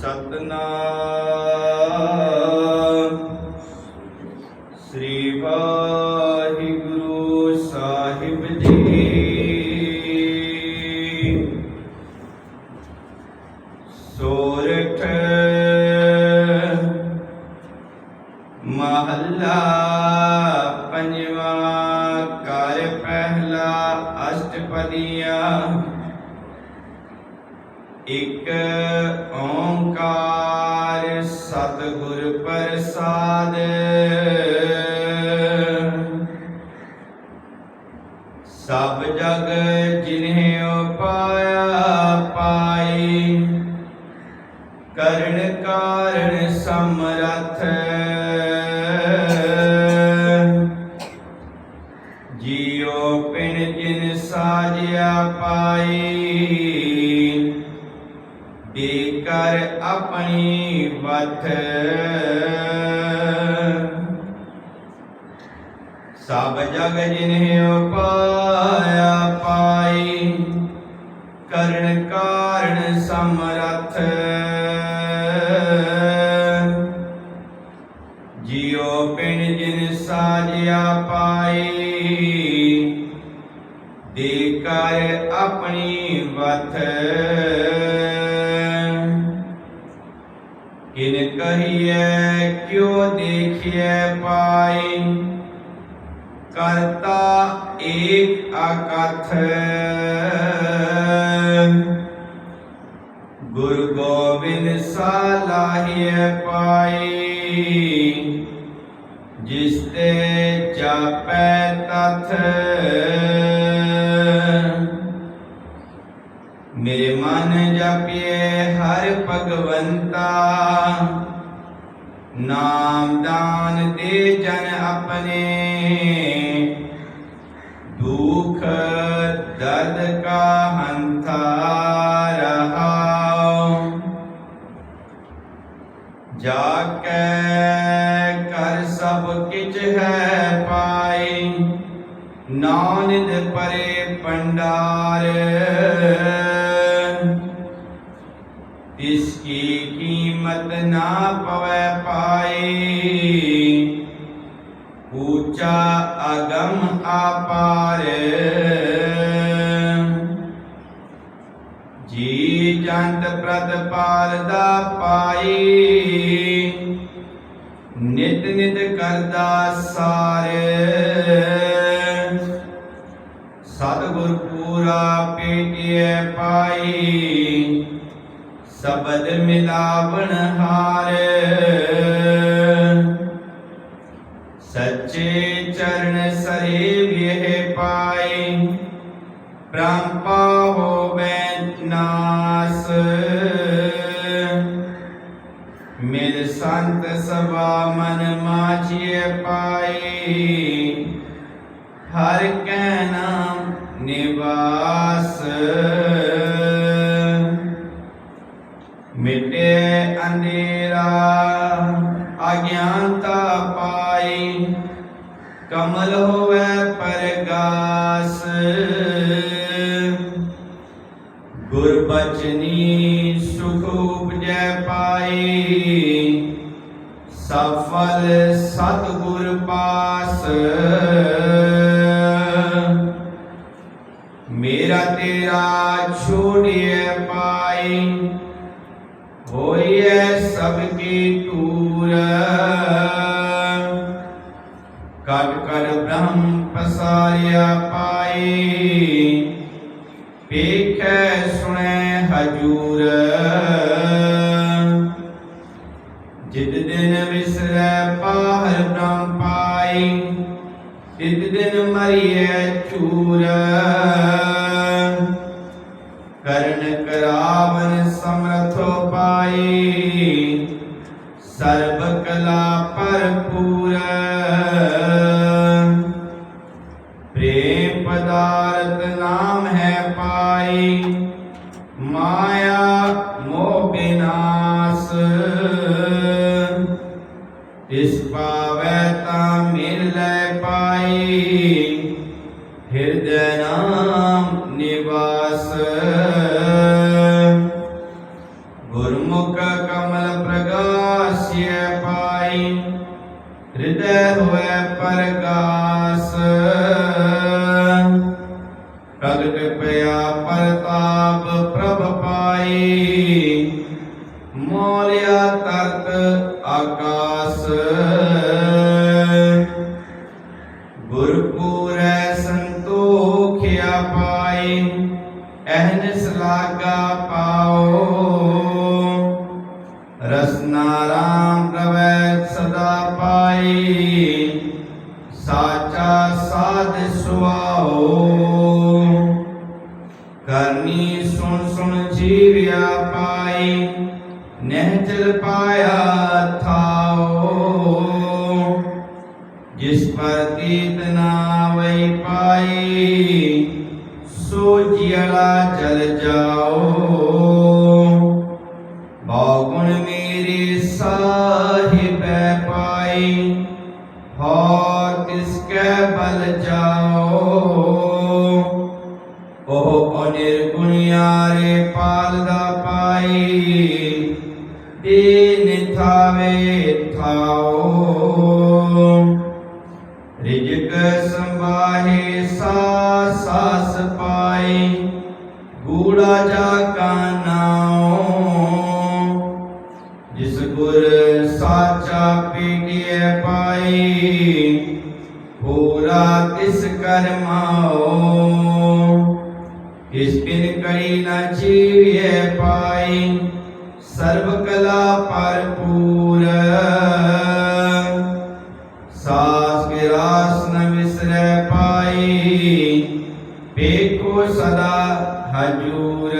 ਸਤਨਾਮ। ਸਤਿਗੁਰ ਪ੍ਰਸਾਦ ਸਭ ਜਗ ਜਿਨਹਿ ਉਪਾਇਆ ਪਾਈ ਕਰਨ ਕਾਰਣ ਸਮਰਥ। ਆਪਣੀ ਸਭ ਜਗ ਜਿਨਹਿ ਉਪਾਇਆ ਪਾਈ, ਕਰਨ ਕਾਰਣ ਸਮਰਥ। ਜਿਉ ਪਿਣ ਜਿਨ ਸਾਜਿਆ ਪਾਈ, ਦੇ ਕਰ ਆਪਣੀ ਵਥ। किन कहिए, क्यों देखिए पाई? करता एक अकथ। गुरु गोविंद सलाहिए पाई। जिसते जपे तथ। ਮੇਰੇ ਮਨ ਜਪਿਏ ਹਰ ਭਗਵੰਤਾ। ਨਾਮ ਦਾਨ ਦੇ ਜਨ ਆਪਣੇ। ਦੁਖ ਦਰਦ ਕਾ ਹੰਥਾ ਰਹਾਉ। ਜਾ ਕੇ ਕਰ ਸਭ ਕਿਛ ਹੈ ਪਾਈ। ਨਾਨਿਦ ਪਰੇ ਪੰਡਾਰ ਨਾ ਪਵੈ ਪਾਈ। ਊਚਾ ਅਗਮ ਆਪਾਰ ਜੀ ਜੰਤ ਪ੍ਰਤਪਾਲ ਦਾ ਪਾਈ। ਨਿਤ ਨਿਤ ਕਰਦਾ ਸਾਰੇ। ਸਤਿਗੁਰ ਪੂਰਾ ਪੇਟਿਐ ਪਾਈ। ਸਬਦ ਮਿਲਾਵਣ ਹਾਰ। ਸੱਚੇ ਚਰਨ ਸਰੇ ਵਿਹ ਪਾਈ ਬ੍ਰਹਮਪਾ ਹੋਵੇ ਨਾਸ। ਮਿਲ ਸੰਤ ਸਭਾ ਮਨ ਮਾਚੀਏ ਪਾਈ ਹਰ ਕੈ ਨਾਮ ਨਿਵਾਸ। ਗੁਰਬਚਨੀ ਸੁਖ ਉਪਜੈ ਪਾਈ, ਸਫਲ ਸਤਿਗੁਰ ਪਾਸ। ਮੇਰਾ ਤੇਰਾ ਛੋੜਿਐ ਪਾਈ, ਹੋਈਐ ਸਭ ਕੀ ਤੂਰ। ਕਟ ਕਟ ਬ੍ਰਹਮ ਪਸਾਰਿਆ ਪਾਈ ਪੇਖੈ ਸੁਣੈ ਹਜੂਰ। ਜਿਤ ਦਿਨ ਵਿਸਰੈ ਪਾਹਰ ਬ੍ਰਹਮ ਪਾਈ ਤਿਤ ਦਿਨ ਮਰੀਐ ਚੂਰ। ਕਰਨ ਕਰਾਵਨ ਸਮਰਥੋ ਪਾਈ, ਸਰਬ ਕਲਾ ਭਰਪੂਰ। ਮੋਹ ਬਿਨਾਸ਼ ਇਸ ਪਾਵੈ ਤਾਂ ਮਿਲੈ ਪਾਈ, ਹਿਰਦੈ ਨਾਮ ਨਿਵਾਸ। ਗੁਰਮੁਖ ਕਮਲ ਪ੍ਰਗਾਸਿਐ ਪਾਈ, ਹਿਰਦੈ ਹੋਇ ਪਰਗਾਸ। ਪਾਈ ਮੋਲਿਆ ਤਰਤ ਆਕਾਸ। ਗੁਰਪੂਰੈ ਸੰਤੋਖਿਆ ਪਾਈ ਅਹਨਿਸ ਲਾਗਾ ਪਾਓ। ਰਸਨਾ ਰਾਮ ਪ੍ਰਵੈ ਸਦਾ ਪਾਈ ਸਾਚਾ ਸਾਧ ਸੁਆਓ। ਨਹਿ ਪਾਇਆ ਥਾਓ ਜਿਸ ਪਰ ਤੀਤ ਨਾ ਵਈ ਪਾਈ ਸੋ ਜਿਅਲਾ ਜਲ ਜਾਓ ਬਾਗੁਣ ਮੇਰੇ ਸਾਹਿਬੈ ਪਾਈ ਹੋ ਤਿਸ ਕੈ ਬਲ ਜਾਓ ਉਹ ਅਨਿਰਗੁਣਿਆਰੇ ਥਾਵੇ ਰਿਜਕ ਸੰਭਾਹੇ ਸਾ ਸਾਸ ਪਾਈ ਗੂੜਾ ਜਾ ਕਾ ਨਾਉ। ਜਿਸ ਗੁਰ ਸਾਚਾ ਪੀੜੀਐ ਪਾਈ ਪੂਰਾ ਤਿਸ ਕਰਮਾਓ ਇਸ ਬਿਨ ਕਰੀ ਨਾ ਜੀਵਿਐ ਪਾਈ ਸਰਬ ਕਲਾ ਭਰਪੂਰ। ਸਾਸ ਕੇ ਨ ਵਿਸਰੈ ਪਾਈ ਬੇਕੋ ਸਦਾ ਹਜੂਰ।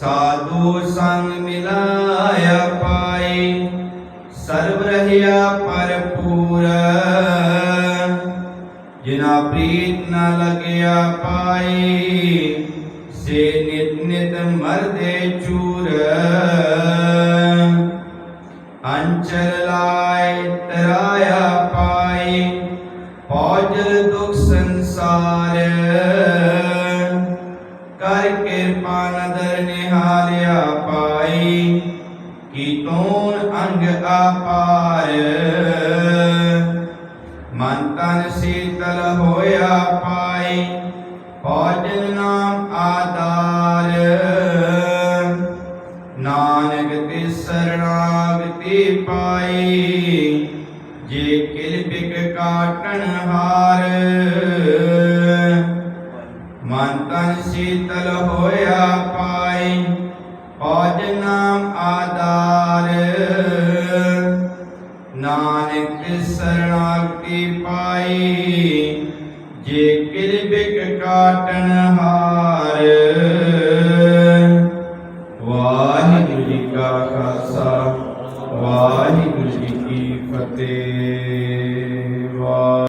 ਸਾਧੂ ਸੰਗ ਮਿਲਾਇਆ ਪਾਈ, ਸਰਬ ਰਹਿਆ ਭਰਪੂਰ ਜਿਨਾ ਪ੍ਰੀਤ ਨ ਲਗਿਆ ਪਾਈ, ਸੇ ਨਿਤ ਨਿਤ ਮਰਦੇ ਚੂਰ। चंचल लाय तराया ਕਾਟਣ ਹਾਰ। ਮਨ ਤਨ ਸੀਤਲ ਹੋਇਆ ਪਾਈ ਔਜ ਨਾਮ ਆਧਾਰ। ਨਾਨਕ ਤੇ ਸਰਣਾਗਤੀ ਪਾਈ, ਜੇ ਕਿਲ ਬਿਕ ਕਾਟਣ